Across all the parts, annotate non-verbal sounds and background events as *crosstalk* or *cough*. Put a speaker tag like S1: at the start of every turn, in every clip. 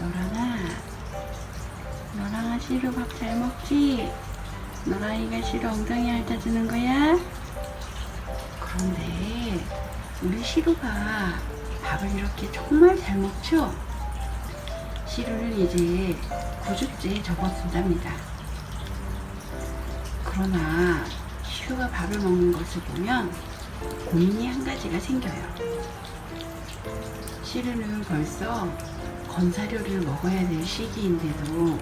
S1: 노랑아, 노랑아 시루 밥 잘 먹지? 노랑이가 시루 엉덩이 핥아주는 거야? 그런데 우리 시루가 밥을 이렇게 정말 잘 먹죠? 시루를 이제 9주째 접어준답니다. 그러나 시루가 밥을 먹는 것을 보면 고민이 한 가지가 생겨요. 시루는 벌써 건사료를 먹어야 될 시기인데도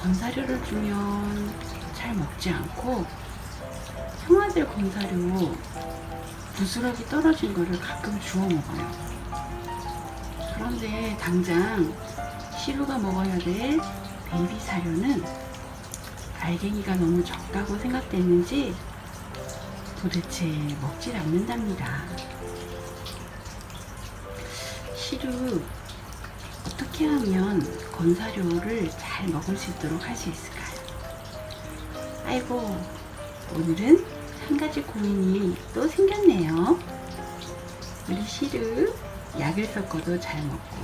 S1: 건사료를 주면 잘 먹지 않고 형아들 건사료 부스러기 떨어진 거를 가끔 주워 먹어요. 그런데 당장 시루가 먹어야 될 베이비 사료는 알갱이가 너무 적다고 생각됐는지 도대체 먹질 않는답니다. 시루 어떻게 하면 건사료를 잘 먹을 수 있도록 할 수 있을까요? 아이고, 오늘은 한 가지 고민이 또 생겼네요. 우리 시루 약을 섞어도 잘 먹고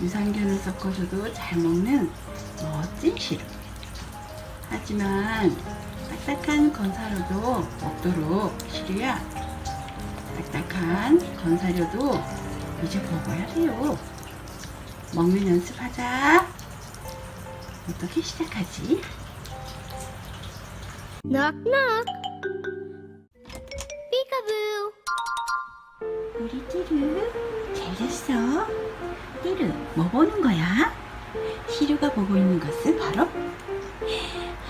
S1: 유산균을 섞어줘도 잘 먹는 멋진 시루. 하지만 딱딱한 건사료도 먹도록 시루야. 딱딱한 건사료도 이제 먹어야 돼요. 먹는 연습하자. 어떻게 시작하지?
S2: Knock knock. Peekaboo.
S1: 우리 띠르 잘 잤어? 띠르 뭐 보는 거야? 시루가 보고 있는 것은 바로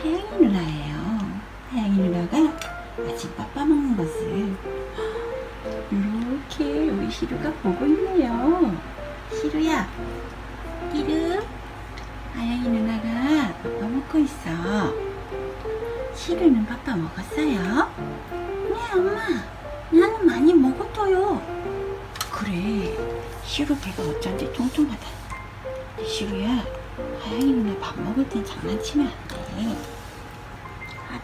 S1: 하영이 누나예요. 하영이 누나가 아침 빠빠 먹는 것을 이렇게 우리 시루가 보고 있네요. 시루야, 시루는 빠빠 먹었어요? 네 엄마. 나는 많이 먹었어요. 그래, 시루 배가 어쩐지 뚱뚱하다. 시루야, 하영이 누나 밥 먹을 땐 장난치면 안 돼.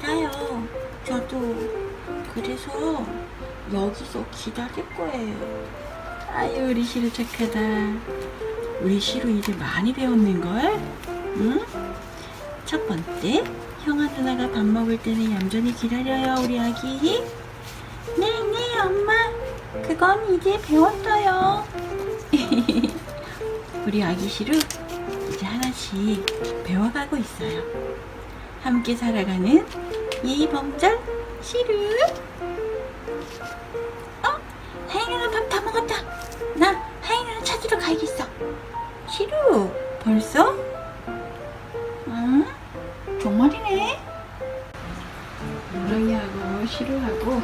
S1: 맞아요. 저도 그래서 여기서 기다릴 거예요. 아유, 우리 시루 착하다. 우리 시루 이제 많이 배웠는걸? 응? 첫 번째, 형아 누나가 밥 먹을 때는 얌전히 기다려요, 우리 아기. 네, 네, 엄마. 그건 이제 배웠어요. *laughs* 우리 아기 시루 이제 하나씩 배워가고 있어요. 함께 살아가는 예의범절 시루. 어? 하인이는 밥다 먹었다. 나 하인이를 찾으러 가야겠어. 시루, 벌써? 응? 정말이네. 노랑이하고 시루하고 *laughs*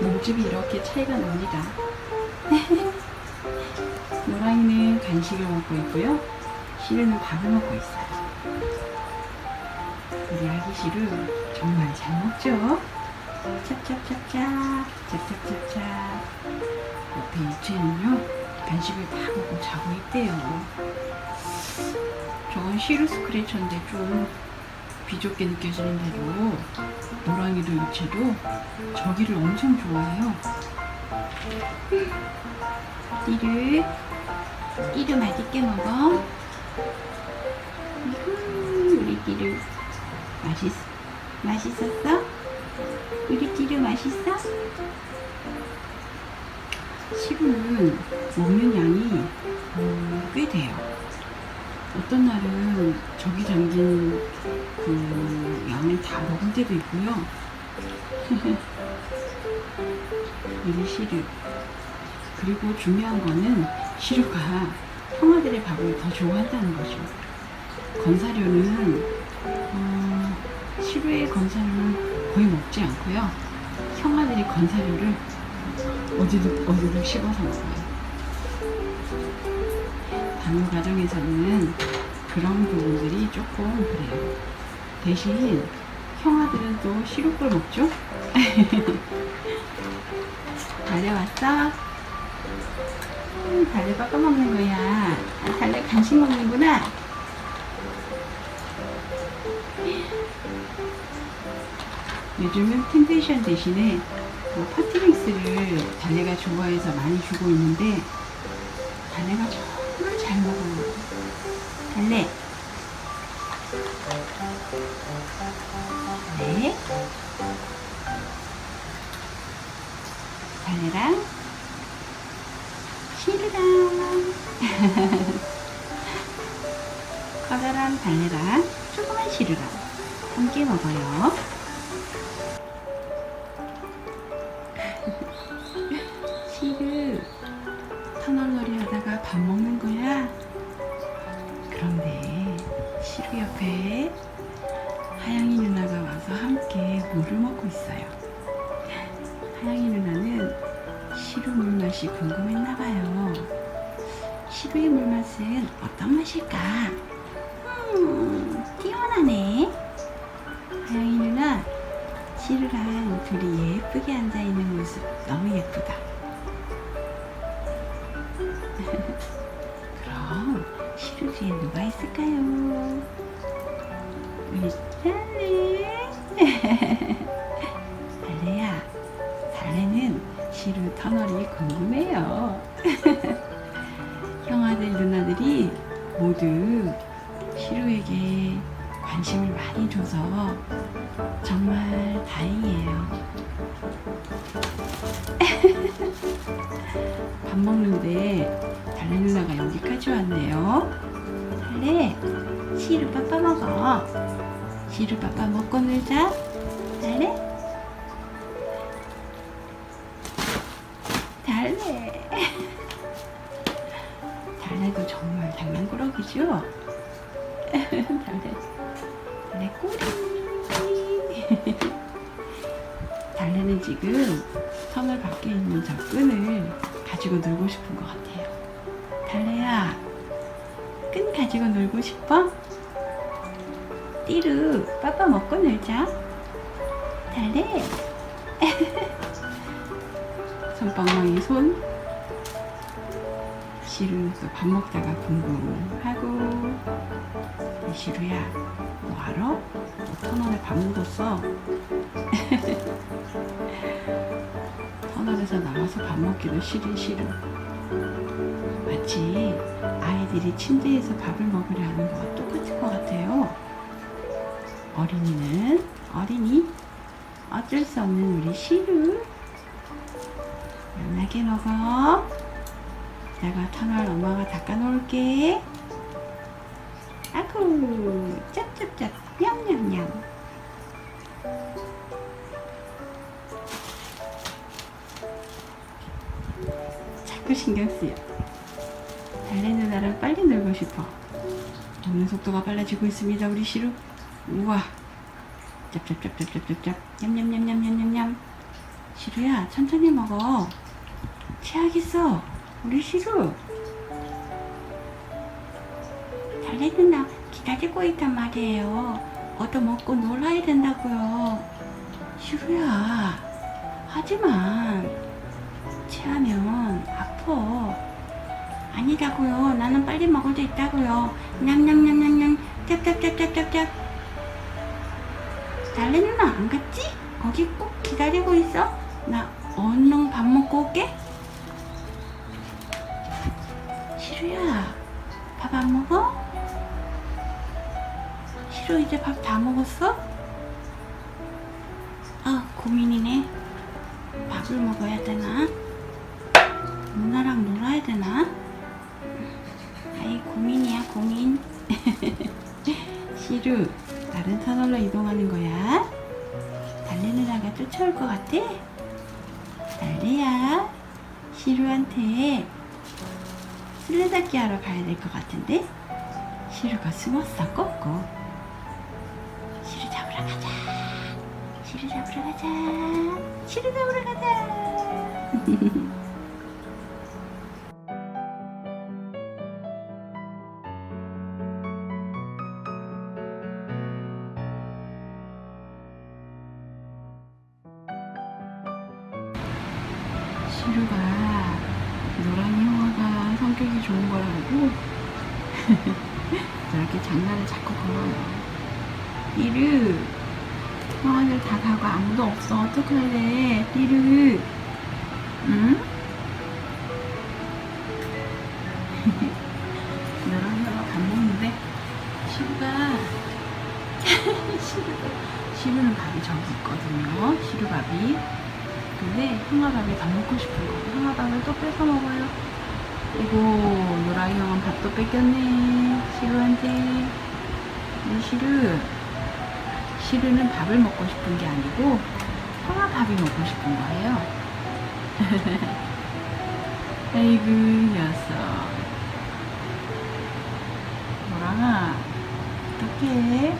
S1: 몸집이 이렇게 차이가 납니다. *laughs* 노랑이는 간식을 먹고 있고요. 시루는 밥을 먹고 있어요. 우리 아기 시루 정말 잘 먹죠? 찹찹찹찹, 찹찹찹찹. 옆에 이채는요, 간식을 다 먹고 자고 있대요. 저건 시루 스크래쳐인데 좀 비좁게 느껴지는 대로 노랑이도 유채도 저기를 엄청 좋아해요. 띠르, 띠르 맛있게 먹어. 이후, 우리 띠르 맛있, 맛있었어? 우리 띠르 맛있어? 시루는 먹는 양이 음, 꽤 돼요. 어떤 날은 저기 담긴 그 양을 다 먹을 때도 있고요. *laughs* 우리 시루. 그리고 중요한 거는 시루가 형아들의 밥을 더 좋아한다는 거죠. 건사료는 어, 시루의 건사료는 거의 먹지 않고요. 형아들이 건사료를 어디도 어디도 씹어서 먹어요. 단호 가정에서는 그런 부분들이 조금 그래요. 대신 형아들은 또 시루걸 먹죠? *laughs* 달려왔어? 음, 달래 깎아 먹는 거야. 아, 달래 간식 먹는구나. 요즘은 템테이션 대신에 뭐 파티믹스를 달래가 좋아해서 많이 주고 있는데 달래가 잘 먹어. 달래. 네. 달래랑 시르랑 *laughs* 커다란 달래랑 조그만 시르랑 함께 먹어요. 밥 먹는 거야. 그런데 시루 옆에 하영이 누나가 와서 함께 물을 먹고 있어요. 하영이 누나는 시루 물맛이 궁금했나 봐요. 시루의 물맛은 어떤 맛일까? 음, 뛰어나네. 하영이 누나, 시루랑 둘이 예쁘게 앉아있는 모습 너무 예쁘다. 시루 뒤에 누가 있을까요? 우리 달래. 달래야, 달래는 시루 터널이 궁금해요. *laughs* 형아들 누나들이 모두 시루에게 관심을 많이 줘서 정말 다행이에요. *laughs* 밥 먹는데 달래 누나가 여기까지 왔네요. 달래, 시루 빠빠 먹어. 시루 빠빠 먹고 놀자. 달래? 달래. 달래도 정말 장난꾸러기죠? 달래. 달래 꼬리. *laughs* 달래는 지금 터널 밖에 있는 저 끈을 가지고 놀고 싶은 것 같아요. 달래야, 끈 가지고 놀고 싶어? 띠루, 빠빠 먹고 놀자. 달래. 손방망이 *laughs* 손. 시루도 밥 먹다가 궁금하고. 이 시루야, 뭐 알아? 너 터널에 밥 묻었어. *laughs* 터널에서 나와서 밥 먹기도 싫은 시루. 마치 아이들이 침대에서 밥을 먹으려 하는 거와 똑같을 것 같아요. 어린이는 어린이, 어쩔 수 없는 우리 시루. 연하게 먹어. 내가 터널 엄마가 닦아놓을게. 아구, 짭짭짭, 냠냠냠. 자꾸 신경 쓰여. 놀고 싶어. 먹는 속도가 빨라지고 있습니다, 우리 시루. 우와. 짭짭짭짭짭짭짭. 냠냠냠냠냠냠냠. 시루야, 천천히 먹어. 체하겠어. 우리 시루. 누나 기다리고 있단 말이에요. 얻어 먹고 놀아야 된다고요. 시루야. 하지만 체하면 아파. 아니라고요. 나는 빨리 먹을 수 있다고요. 냠냠냠냠냠 짭짭짭짭짭짭. 달래 누나 안 갔지? 거기 꼭 기다리고 있어. 나 얼른 밥 먹고 올게. 시루야, 밥 안 먹어? 시루 이제 밥 다 먹었어? 아, 고민이네. 밥을 먹어야 되나? 누나랑 놀아야 되나? 아이, 고민이야, 고민. *laughs* 시루, 다른 터널로 이동하는 거야? 달래 누나가 쫓아올 것 같아? 달래야, 시루한테 술래잡기 하러 가야 될 것 같은데? 시루가 숨었어, 꼭꼭. 시루 잡으러 가자. 시루 잡으러 가자. 시루 잡으러 가자. *laughs* 노란이 형아가 성격이 좋은 걸 알고? 저렇게 장난을 자꾸 걸어요. 이르 형아들 다 가고 아무도 없어. 어떡할래? 이르 응? *laughs* 노란이 형아 밥 먹는데? 시루가 *laughs* 시루 시루는 밥이 저기 있거든요. 시루밥이. 근데 형아밥이 더 먹고 싶은 거. 형아밥을 또 뺏어 먹어요. 이고 노랑이 형은 밥도 뺏겼네. 시루한테. 우리 시루. 시루는 밥을 먹고 싶은 게 아니고 형아밥이 먹고 싶은 거예요. *laughs* 아이고 녀석. 노랑아. 어떡해?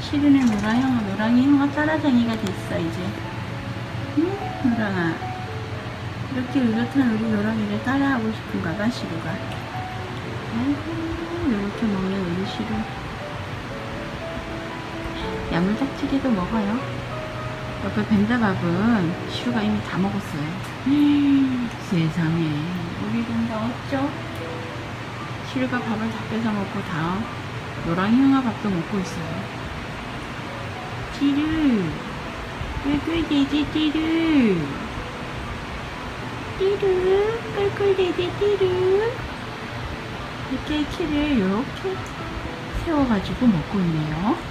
S1: 시루는 노랑 형아, 노랑이 형아 따라쟁이가 됐어 이제. 응? 노랑아. 이렇게 의젓한 우리 노랑이를 따라하고 싶은가 봐 시루가. 아이고 이렇게 먹는 우리 시루. 야물딱지게도 먹어요. 옆에 벤다밥은 시루가 이미 다 먹었어요. 음, 세상에 우리 벤다 어쩌? 시루가 밥을 다 뺏어 먹고 다음 노랑이 형아 밥도 먹고 있어요. 띠르 왜 꿀돼지 띠르 띠르 꿀꿀돼지 띠르 이렇게 키를 이렇게 세워가지고 먹고 있네요.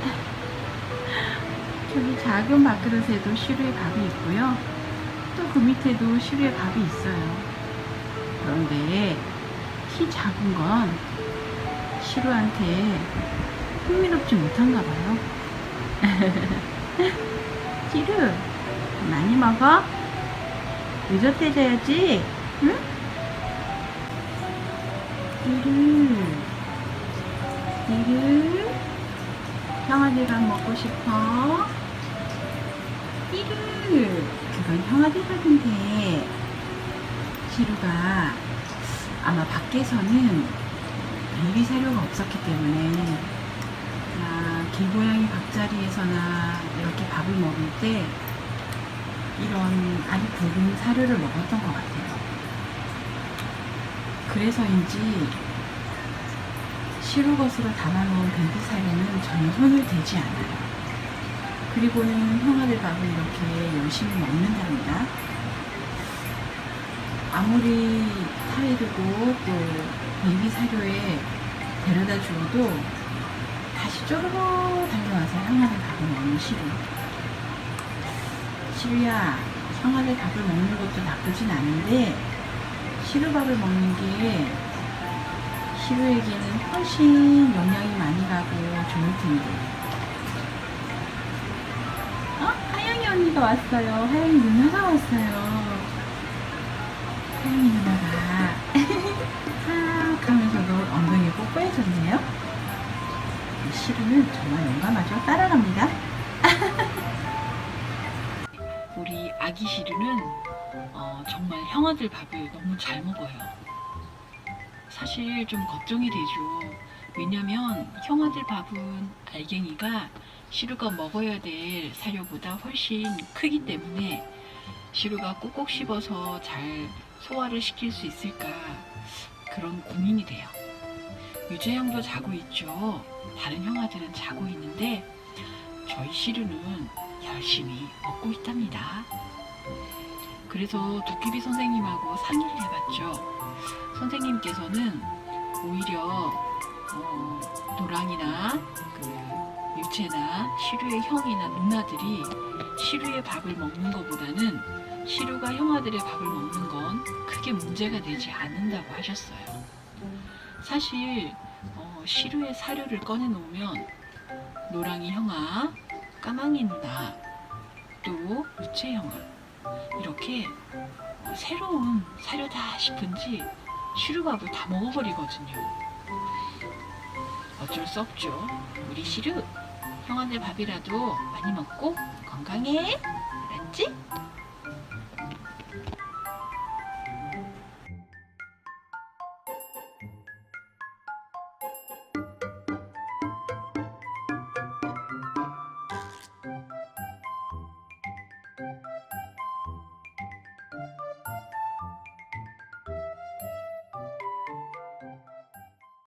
S1: *laughs* 저기 작은 밥그릇에도 시루의 밥이 있고요. 또 그 밑에도 시루의 밥이 있어요. 그런데 키 작은 건 시루한테 흥미롭지 못한가 봐요. *laughs* 시루, 많이 먹어? 의젓해져야지, 응? 시루, 시루, 형아들밥 먹고 싶어? 시루, 그건 형아들밥인데, 시루가 아마 밖에서는 베이비 사료가 없었기 때문에 아, 길고양이 밥자리에서나 이렇게 밥을 먹을 때 이런 아주 굵은 사료를 먹었던 것 같아요. 그래서인지 시루것으로 담아놓은 밴드 사료는 전혀 손을 대지 않아요. 그리고는 형아들 밥을 이렇게 열심히 먹는답니다. 아무리 타이르고 또 베이비 사료에 데려다 주어도 다시 쪼르르 달려와서 형아들 밥을 먹는 시루. 시루야, 형아들 밥을 먹는 것도 나쁘진 않은데 시루 밥을 먹는 게 시루에게는 훨씬 영양이 많이 가고 좋을 텐데. 어? 하영이 언니가 왔어요. 하영이 누나가 왔어요. 아기 시루는 어, 정말 형아들 밥을 너무 잘 먹어요. 사실 좀 걱정이 되죠. 왜냐면 형아들 밥은 알갱이가 시루가 먹어야 될 사료보다 훨씬 크기 때문에 시루가 꼭꼭 씹어서 잘 소화를 시킬 수 있을까 그런 고민이 돼요. 유재형도 자고 있죠. 다른 형아들은 자고 있는데 저희 시루는 열심히 먹고 있답니다. 그래서 도깨비 선생님하고 상의를 해봤죠. 선생님께서는 오히려 어, 노랑이나 그 유채나 시루의 형이나 누나들이 시루의 밥을 먹는 것보다는 시루가 형아들의 밥을 먹는 건 크게 문제가 되지 않는다고 하셨어요. 사실 어, 시루의 사료를 꺼내 놓으면 노랑이 형아, 까망이 누나, 또 유채 형아 이렇게 어, 새로운 사료다 싶은지 시루밥을 다 먹어버리거든요. 어쩔 수 없죠. 우리 시루 형아들 밥이라도 많이 먹고 건강해. 알았지?